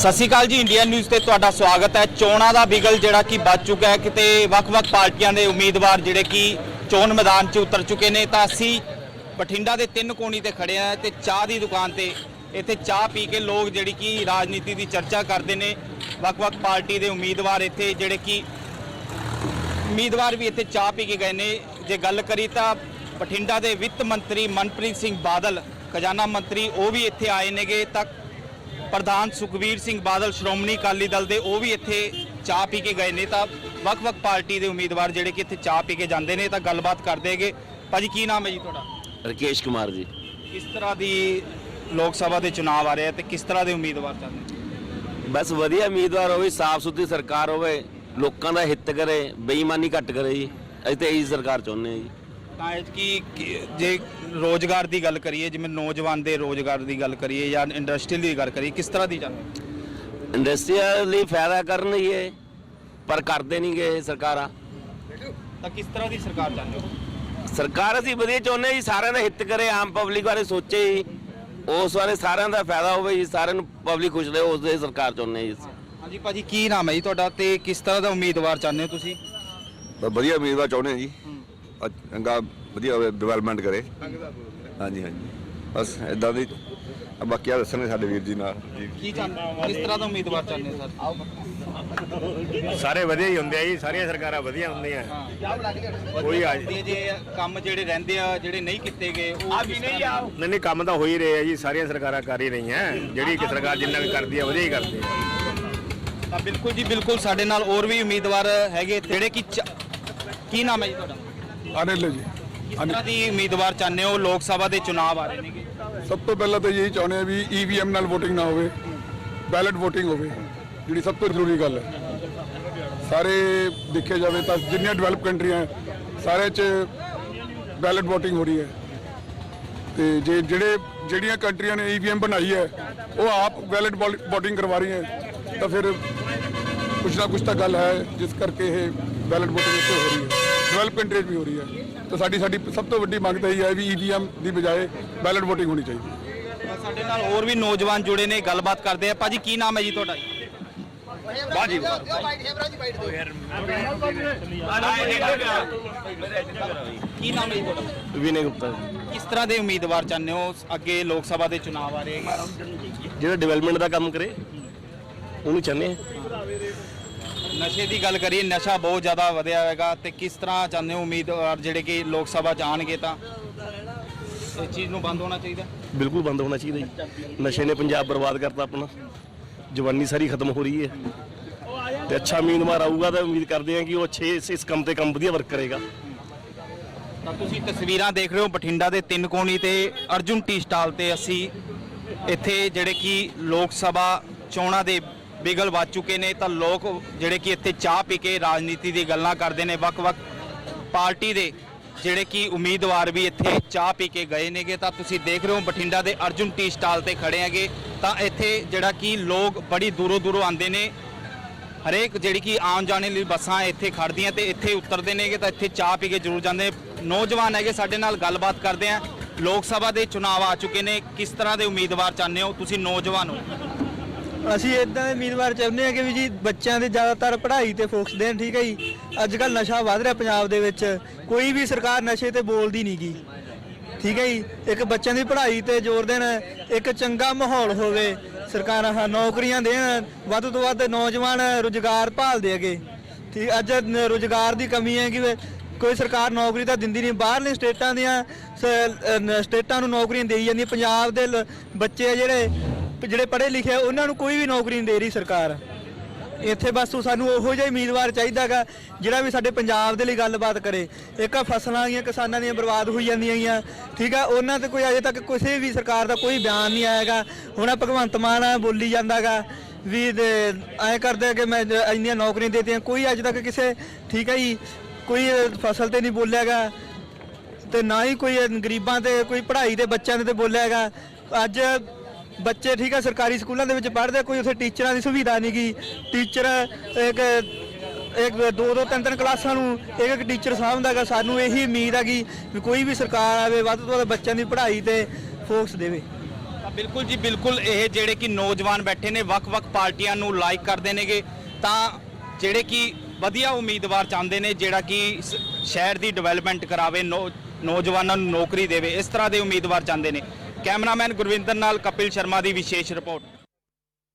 ਸਤਿ ਸ਼੍ਰੀ ਅਕਾਲ ਜੀ Indian news ਤੇ ਤੁਹਾਡਾ ਸਵਾਗਤ ਹੈ। ਚੋਣਾਂ ਦਾ ਬਿਗਲ ਜਿਹੜਾ ਕਿ ਵੱਜ ਚੁੱਕਾ ਹੈ। ਕਿਤੇ ਵੱਖ-ਵੱਖ ਪਾਰਟੀਆਂ ਦੇ ਉਮੀਦਵਾਰ ਜਿਹੜੇ ਕਿ ਚੋਣ ਮੈਦਾਨ 'ਚ ਉਤਰ ਚੁੱਕੇ ਨੇ, ਤਾਂ ਅਸੀਂ ਬਠਿੰਡਾ ਦੇ ਤਿੰਨ ਕੋਣੀ ਤੇ ਖੜੇ ਆ ਤੇ ਚਾਹ ਦੀ ਦੁਕਾਨ ਤੇ, ਇੱਥੇ ਚਾਹ ਪੀ ਕੇ ਲੋਕ ਜਿਹੜੀ ਕਿ ਰਾਜਨੀਤੀ ਦੀ ਚਰਚਾ ਕਰਦੇ ਨੇ। ਵੱਖ-ਵੱਖ ਪਾਰਟੀ ਦੇ ਉਮੀਦਵਾਰ ਇੱਥੇ ਜਿਹੜੇ ਕਿ ਉਮੀਦਵਾਰ ਵੀ ਇੱਥੇ ਚਾਹ ਪੀ ਕੇ ਗਏ ਨੇ। ਜੇ ਗੱਲ ਕਰੀ ਤਾਂ ਬਠਿੰਡਾ ਦੇ ਵਿੱਤ ਮੰਤਰੀ ਮਨਪ੍ਰੀਤ ਸਿੰਘ ਬਾਦਲ, ਖਜ਼ਾਨਾ ਮੰਤਰੀ ਉਹ ਵੀ ਇੱਥੇ ਆਏ ਨੇਗੇ। ਤਾਂ ਪ੍ਰਧਾਨ ਸੁਖਬੀਰ ਸਿੰਘ ਬਾਦਲ ਸ਼੍ਰੋਮਣੀ ਅਕਾਲੀ ਦਲ ਦੇ ਉਹ ਵੀ ਇੱਥੇ ਚਾਹ ਪੀ ਕੇ ਗਏ ਨੇ। ਤਾਂ ਵੱਖ-ਵੱਖ ਪਾਰਟੀ ਦੇ ਉਮੀਦਵਾਰ ਜਿਹੜੇ ਕਿ ਇੱਥੇ ਚਾਹ ਪੀ ਕੇ ਜਾਂਦੇ ਨੇ ਤਾਂ ਗੱਲਬਾਤ ਕਰਦੇ ਹੈਗੇ। ਭਾਜੀ ਕੀ ਨਾਮ ਹੈ ਜੀ ਤੁਹਾਡਾ? ਰਕੇਸ਼ ਕੁਮਾਰ ਜੀ। ਕਿਸ ਤਰ੍ਹਾਂ ਦੀ ਲੋਕ ਸਭਾ ਦੇ ਚੁਣਾਵ ਆ ਰਹੇ ਆ ਤੇ ਕਿਸ ਤਰ੍ਹਾਂ ਦੇ ਉਮੀਦਵਾਰ ਚੱਲਦੇ ਬਸ ਵਧੀਆ ਉਮੀਦਵਾਰ ਹੋਵੇ ਸਾਫ਼ ਸੁਥਰੀ ਸਰਕਾਰ ਹੋਵੇ ਲੋਕਾਂ ਦਾ ਹਿੱਤ ਕਰੇ ਬੇਈਮਾਨੀ ਘੱਟ ਕਰੇ ਜੀ। ਅਸੀਂ ਤਾਂ ਇਹੀ ਸਰਕਾਰ ਚਾਹੁੰਦੇ ਹਾਂ ਜੀ। ਤਾਂ ਕੀ ਜੇ ਰੋਜ਼ਗਾਰ ਦੀ ਗੱਲ ਕਰੀਏ ਜਿਵੇਂ ਨੌਜਵਾਨ ਦੇ ਰੋਜ਼ਗਾਰ ਦੀ ਗੱਲ ਕਰੀਏ ਜਾਂ ਇੰਡਸਟਰੀਅਲ ਦੀ ਗੱਲ ਕਰੀਏ ਕਿਸ ਤਰ੍ਹਾਂ ਦੀ ਚੱਲਦੀ ਇੰਡਸਟਰੀ ਲਈ ਫਾਇਦਾ ਕਰਨ ਹੀ ਹੈ ਪਰ ਕਰਦੇ ਨਹੀਂ ਗਏ ਸਰਕਾਰਾਂ। ਤਾਂ ਕਿਸ ਤਰ੍ਹਾਂ ਦੀ ਸਰਕਾਰ ਚਾਹੁੰਦੇ ਹੋ? ਸਰਕਾਰ ਅਸੀਂ ਵਧੀਆ ਚਾਹੁੰਦੇ ਹਾਂ ਜੀ ਸਾਰਿਆਂ ਦਾ ਹਿੱਤ ਕਰੇ ਆਮ ਪਬਲਿਕ ਬਾਰੇ ਸੋਚੇ ਜੀ। ਉਸ ਬਾਰੇ ਸਾਰਿਆਂ ਦਾ ਫਾਇਦਾ ਹੋਵੇ ਜੀ ਸਾਰਿਆਂ ਨੂੰ ਪਬਲਿਕ ਖੁਸ਼ ਰਹੇ ਉਸ ਦੇ ਸਰਕਾਰ ਚਾਹੁੰਦੇ ਹਾਂ ਜੀ। ਹਾਂਜੀ ਭਾਜੀ ਕੀ ਨਾਮ ਹੈ ਜੀ ਤੁਹਾਡਾ ਤੇ ਕਿਸ ਤਰ੍ਹਾਂ ਦਾ ਉਮੀਦਵਾਰ ਚਾਹੁੰਦੇ ਹੋ ਤੁਸੀਂ? ਵਧੀਆ ਉਮੀਦਵਾਰ ਚਾਹੁੰਦੇ ਹਾਂ ਜੀ। ਚੰਗਾ ਵਧੀਆ ਡਿਵੈਲਪਮੈਂਟ ਕਰੇ। ਹਾਂਜੀ ਹਾਂਜੀ। ਬਸ ਇਦਾਂ ਦੀ ਬਾਕੀ ਆ ਦੱਸਣਗੇ ਸਾਡੇ ਵੀਰ ਜੀ ਨਾਲ। ਕੀ ਚਾਹੁੰਦੇ ਕਿਸ ਤਰ੍ਹਾਂ ਦਾ ਉਮੀਦਵਾਰ ਚਾਹੁੰਦੇ ਸਰ? ਸਾਰੇ ਵਧੀਆ ਹੀ ਹੁੰਦੇ ਆ ਜੀ ਸਾਰੀਆਂ ਸਰਕਾਰਾਂ ਵਧੀਆ ਹੁੰਦੀਆਂ। ਕੋਈ ਆ ਜੇ ਕੰਮ ਜਿਹੜੇ ਰਹਿੰਦੇ ਆ ਜਿਹੜੇ ਨਹੀਂ ਕੀਤੇ ਗਏ ਉਹ? ਨਹੀਂ ਨਹੀਂ ਕੰਮ ਤਾਂ ਹੋ ਹੀ ਰਹੇ ਆ ਜੀ ਸਾਰੀਆਂ ਸਰਕਾਰਾਂ ਕਰ ਹੀ ਰਹੀਆਂ। ਜਿਹੜੀ ਕਿ ਸਰਕਾਰ ਜਿੰਨਾ ਵੀ ਕਰਦੀ ਆ ਵਧੀਆ ਹੀ ਕਰਦੀ ਆ। ਤਾਂ ਬਿਲਕੁਲ ਜੀ ਬਿਲਕੁਲ ਸਾਡੇ ਨਾਲ ਹੋਰ ਵੀ ਉਮੀਦਵਾਰ ਹੈਗੇ ਜਿਹੜੇ ਕਿ ਕੀ ਨਾਮ ਹੈ ਜੀ ਤੁਹਾਡਾ? ਅਨਿਲ ਜੀ। ਕਿਸ ਤਰ੍ਹਾਂ ਦੀ ਉਮੀਦਵਾਰ ਚਾਹੁੰਦੇ ਹੋ ਲੋਕ ਸਭਾ ਦੇ ਚੁਣਾਵ ਆ ਰਹੇ ਨੇਗੇ ਸਭ ਤੋਂ ਪਹਿਲਾਂ ਤਾਂ ਇਹੀ ਚਾਹੁੰਦੇ ਆ ਵੀ ਈਵੀਐਮ ਨਾਲ VOTING ਨਾ ਹੋਵੇ ਬੈਲਟ VOTING ਹੋਵੇ ਜਿਹੜੀ ਸਭ ਤੋਂ ਜ਼ਰੂਰੀ ਗੱਲ ਹੈ। ਸਾਰੇ ਦੇਖਿਆ ਜਾਵੇ ਤਾਂ ਜਿੰਨੀਆਂ ਡਿਵੈਲਪ ਕੰਟਰੀਆਂ ਹੈ, ਸਾਰੇ 'ਚ ਬੈਲਟ VOTING ਹੋ ਰਹੀ ਹੈ। ਤੇ ਜੇ ਜਿਹੜੇ ਜਿਹੜੀਆਂ ਕੰਟਰੀਆਂ ਨੇ ਈਵੀਐਮ ਬਣਾਈ ਹੈ ਉਹ ਆਪ ਬੈਲਟ VOTING ਕਰਵਾ ਰਹੀਆਂ ਹੈ, ਤਾਂ ਫਿਰ ਕੁਛ ਨਾ ਕੁਛ ਤਾਂ ਗੱਲ ਹੈ ਜਿਸ ਕਰਕੇ ਇਹ ਬੈਲਟ VOTING ਇੱਥੇ ਹੋ ਰਹੀ ਹੈ। ਡਿਵੈਲਪ ਕੰਟਰੀਜ਼ ਵੀ ਹੋ ਰਹੀ ਹੈ। ਤਾਂ ਸਾਡੀ ਸਾਡੀ ਸਭ ਤੋਂ ਵੱਡੀ ਮੰਗ ਤਾਂ ਇਹ ਹੈ ਵੀ ਈਵੀਐਮ ਦੀ ਬਜਾਏ ਬੈਲਟ VOTING ਹੋਣੀ ਚਾਹੀਦੀ ਹੈ। ਸਾਡੇ ਨਾਲ ਹੋਰ ਵੀ ਨੌਜਵਾਨ ਜੁੜੇ ਨੇ ਗੱਲਬਾਤ ਕਰਦੇ ਆ। ਭਾਜੀ ਕੀ ਨਾਮ ਹੈ ਜੀ ਤੁਹਾਡਾ? ਜੀ ਕੀ ਨਾਮ ਹੈ ਜੀ ਤੁਹਾਡਾ? ਵਿਨੇ ਗੁਪਤਾ ਕਿਸ ਤਰ੍ਹਾਂ ਦੇ ਉਮੀਦਵਾਰ ਚਾਹੁੰਦੇ ਹੋ? ਅੱਗੇ ਲੋਕ ਸਭਾ ਦੇ ਚੁਣਾਵ ਆ ਰਹੇ। ਹੈਗੇ ਜਿਹੜਾ ਡਿਵੈਲਪਮੈਂਟ ਦਾ ਕੰਮ ਕਰੇ ਉਹਨੂੰ ਚਾਹੁੰਦੇ ਆ। ਨਸ਼ੇ ਦੀ ਗੱਲ ਕਰੀਏ ਨਸ਼ਾ ਬਹੁਤ ਜ਼ਿਆਦਾ ਵਧਿਆ ਹੋਵੇਗਾ ਤੇ ਕਿਸ ਤਰ੍ਹਾਂ ਚਾਹੁੰਦੇ ਹੋ ਉਮੀਦਵਾਰ ਜਿਹੜੇ ਕਿ ਲੋਕ ਸਭਾ ਚ ਆਉਣਗੇ ਤਾਂ? ਇਸ ਚੀਜ਼ ਨੂੰ ਬੰਦ ਹੋਣਾ ਚਾਹੀਦਾ? ਬਿਲਕੁਲ ਬੰਦ ਹੋਣਾ ਚਾਹੀਦਾ ਜੀ। ਨਸ਼ੇ ਨੇ ਪੰਜਾਬ ਬਰਬਾਦ ਕਰਤਾ ਆਪਣਾ। ਜਵਾਨੀ ਸਾਰੀ ਖਤਮ ਹੋ ਰਹੀ ਹੈ। ਤੇ ਅੱਛਾ ਉਮੀਦਵਾਰ ਆਊਗਾ ਤਾਂ ਉਮੀਦ ਕਰਦੇ ਹਾਂ ਕਿ ਉਹ ਅੱਛੇ ਇਸ ਕੰਮ ਤੇ ਕੰਮ ਵਧੀਆ ਵਰਕ ਕਰੇਗਾ। ਤਾਂ ਤੁਸੀਂ ਤਸਵੀਰਾਂ ਦੇਖ ਰਹੇ ਹੋ ਬਠਿੰਡਾ ਦੇ ਤਿੰਨ ਕੋਣੀ ਤੇ ਅਰਜੁਨ ਟੀ ਸਟਾਲ ਤੇ ਅਸੀਂ ਇੱਥੇ ਜਿਹੜੇ ਕਿ ਲੋਕ ਸਭਾ ਚੋਣਾਂ ਦੇ ਬਿਗਲ ਵੱਜ ਚੁੱਕੇ ਨੇ ਤਾਂ ਲੋਕ ਜਿਹੜੇ ਕਿ ਇੱਥੇ ਚਾਹ ਪੀ ਕੇ ਰਾਜਨੀਤੀ ਦੀ ਗੱਲਾਂ ਕਰਦੇ ਨੇ, ਵੱਖ-ਵੱਖ ਪਾਰਟੀ ਦੇ ਜਿਹੜੇ ਕਿ ਉਮੀਦਵਾਰ ਵੀ ਇੱਥੇ ਚਾਹ ਪੀ ਕੇ ਗਏ ਨੇਗੇ। ਤਾਂ ਤੁਸੀਂ ਦੇਖ ਰਹੇ ਹੋ ਬਠਿੰਡਾ ਦੇ ਅਰਜੁਨ ਟੀ ਸਟਾਲ ਤੇ ਖੜੇ ਹੈਗੇ। ਤਾਂ ਇੱਥੇ ਜਿਹੜਾ ਕਿ ਲੋਕ ਬੜੀ ਦੂਰੋਂ ਦੂਰੋਂ ਆਉਂਦੇ ਨੇ। ਹਰੇਕ ਜਿਹੜੀ ਕਿ ਆਉਣ ਜਾਣੇ ਲਈ ਬੱਸਾਂ ਇੱਥੇ ਖੜਦੀਆਂ ਤੇ ਇੱਥੇ ਉਤਰਦੇ ਨੇਗੇ ਤਾਂ ਇੱਥੇ ਚਾਹ ਪੀ ਕੇ ਜ਼ਰੂਰ ਜਾਂਦੇ ਨੌਜਵਾਨ ਹੈਗੇ ਸਾਡੇ ਨਾਲ ਗੱਲਬਾਤ ਕਰਦੇ ਆ। ਲੋਕ ਸਭਾ ਦੇ ਚੁਣਾਵ ਆ ਚੁੱਕੇ ਨੇ। ਕਿਸ ਤਰ੍ਹਾਂ ਦੇ ਉਮੀਦਵਾਰ ਚਾਹੁੰਦੇ ਹੋ? ਤੁਸੀਂ ਨੌਜਵਾਨ ਹੋ। ਅਸੀਂ ਇਦਾਂ ਦੇ ਉਮੀਦਵਾਰ ਚਾਹੁੰਦੇ ਹਾਂ ਕਿ ਵੀ ਜੀ ਬੱਚਿਆਂ ਦੇ ਜ਼ਿਆਦਾਤਰ ਪੜ੍ਹਾਈ ਤੇ ਫੋਕਸ ਦੇਣ, ਠੀਕ ਹੈ ਜੀ? ਅੱਜ ਕੱਲ ਨਸ਼ਾ ਵੱਧ ਰਿਹਾ ਪੰਜਾਬ ਦੇ ਵਿੱਚ, ਕੋਈ ਵੀ ਸਰਕਾਰ ਨਸ਼ੇ ਤੇ ਬੋਲਦੀ ਨਹੀਂ ਗੀ। ਠੀਕ ਹੈ ਜੀ? ਇੱਕ ਬੱਚਿਆਂ ਦੀ ਪੜ੍ਹਾਈ ਤੇ ਜ਼ੋਰ ਦੇਣ, ਇੱਕ ਚੰਗਾ ਮਾਹੌਲ ਹੋਵੇ, ਸਰਕਾਰਾਂ ਹਾਂ ਨੌਕਰੀਆਂ ਦੇਣ, ਵੱਧ ਤੋਂ ਵੱਧ ਨੌਜਵਾਨ ਰੁਜ਼ਗਾਰ ਭਾਲਦੇ ਹੈਗੇ ਠੀਕ, ਅੱਜ ਰੁਜ਼ਗਾਰ ਦੀ ਕਮੀ ਹੈ ਕਿ ਕੋਈ ਸਰਕਾਰ ਨੌਕਰੀ ਤਾਂ ਦਿੰਦੀ ਨਹੀਂ, ਬਾਹਰਲੇ ਸਟੇਟਾਂ ਦੀਆਂ ਸਟੇਟਾਂ ਨੂੰ ਨੌਕਰੀਆਂ ਦੇਈ ਜਾਂਦੀ ਪੰਜਾਬ ਦੇ ਲ- ਬੱਚੇ ਆ ਜਿਹੜੇ ਜਿਹੜੇ ਪੜ੍ਹੇ ਲਿਖੇ ਆ, ਉਹਨਾਂ ਨੂੰ ਕੋਈ ਵੀ ਨੌਕਰੀ ਨਹੀਂ ਦੇ ਰਹੀ ਸਰਕਾਰ। ਇੱਥੇ ਬਸ ਉਹ ਸਾਨੂੰ ਉਹੋ ਜਿਹਾ ਹੀ ਉਮੀਦਵਾਰ ਚਾਹੀਦਾਗਾ ਜਿਹੜਾ ਵੀ ਸਾਡੇ ਪੰਜਾਬ ਦੇ ਲਈ ਗੱਲਬਾਤ ਕਰੇ। ਇੱਕ ਆ ਫਸਲਾਂ ਦੀਆਂ ਕਿਸਾਨਾਂ ਦੀਆਂ ਬਰਬਾਦ ਹੋਈ ਜਾਂਦੀਆਂ ਗੀਆਂ ਠੀਕ ਆ ਉਹਨਾਂ ਤੇ ਕੋਈ ਅਜੇ ਤੱਕ ਕਿਸੇ ਵੀ ਸਰਕਾਰ ਦਾ ਕੋਈ ਬਿਆਨ ਨਹੀਂ ਆਏਗਾ ਹੁਣ ਆਹ ਭਗਵੰਤ ਮਾਨ ਆ ਬੋਲੀ ਜਾਂਦਾਗਾ ਵੀ ਐ ਕਰਦੇ ਆ ਕਿ ਮੈਂ ਇੰਨੀਆਂ ਨੌਕਰੀਆਂ ਦੇਤੀਆਂ। ਕੋਈ ਅੱਜ ਤੱਕ ਕਿਸੇ ਠੀਕ ਹੈ ਜੀ ਕੋਈ ਫਸਲ ਤੇ ਨਹੀਂ ਬੋਲਿਆਗਾ। ਤੇ ਨਾ ਹੀ ਕੋਈ ਗਰੀਬਾਂ ਤੇ ਕੋਈ ਪੜ੍ਹਾਈ ਦੇ ਬੱਚਿਆਂ ਦੇ ਤੇ ਬੋਲਿਆ ਹੈਗਾ ਅੱਜ ਬੱਚੇ ਠੀਕ ਹੈ ਸਰਕਾਰੀ ਸਕੂਲਾਂ ਦੇ ਵਿੱਚ ਪੜ੍ਹਦੇ ਕੋਈ ਉੱਥੇ ਟੀਚਰਾਂ ਦੀ ਸੁਵਿਧਾ ਨਹੀਂ ਗੀ। ਟੀਚਰ ਇੱਕ ਇੱਕ ਦੋ ਦੋ, ਤਿੰਨ ਤਿੰਨ ਕਲਾਸਾਂ ਨੂੰ ਇੱਕ ਇੱਕ ਟੀਚਰ ਸਾਂਭਦਾ ਹੈਗਾ। ਸਾਨੂੰ ਇਹੀ ਉਮੀਦ ਹੈਗੀ ਵੀ ਕੋਈ ਵੀ ਸਰਕਾਰ ਆਵੇ, ਵੱਧ ਤੋਂ ਵੱਧ ਬੱਚਿਆਂ ਦੀ ਪੜ੍ਹਾਈ ਤੇ ਫੋਕਸ ਦੇਵੇ। ਬਿਲਕੁਲ ਜੀ, ਬਿਲਕੁਲ ਇਹ ਜਿਹੜੇ ਕਿ ਨੌਜਵਾਨ ਬੈਠੇ ਨੇ ਵੱਖ-ਵੱਖ ਪਾਰਟੀਆਂ ਨੂੰ ਲਾਈਕ ਕਰਦੇ ਨੇਗੇ। ਤਾਂ ਜਿਹੜੇ ਕਿ ਵਧੀਆ ਉਮੀਦਵਾਰ ਚਾਹੁੰਦੇ ਨੇ, ਜਿਹੜਾ ਕਿ ਸ਼ਹਿਰ ਦੀ ਡਿਵੈਲਪਮੈਂਟ ਕਰਾਵੇ, ਨੌ- ਨੌਜਵਾਨਾਂ ਨੂੰ ਨੌਕਰੀ ਦੇਵੇ, ਇਸ ਤਰ੍ਹਾਂ ਦੇ ਉਮੀਦਵਾਰ ਚਾਹੁੰਦੇ ਨੇ। ਕੈਮਰਾਮੈਨ ਗੁਰਵਿੰਦਰ ਨਾਲ ਕਪਿਲ ਸ਼ਰਮਾ ਦੀ ਵਿਸ਼ੇਸ਼ ਰਿਪੋਰਟ।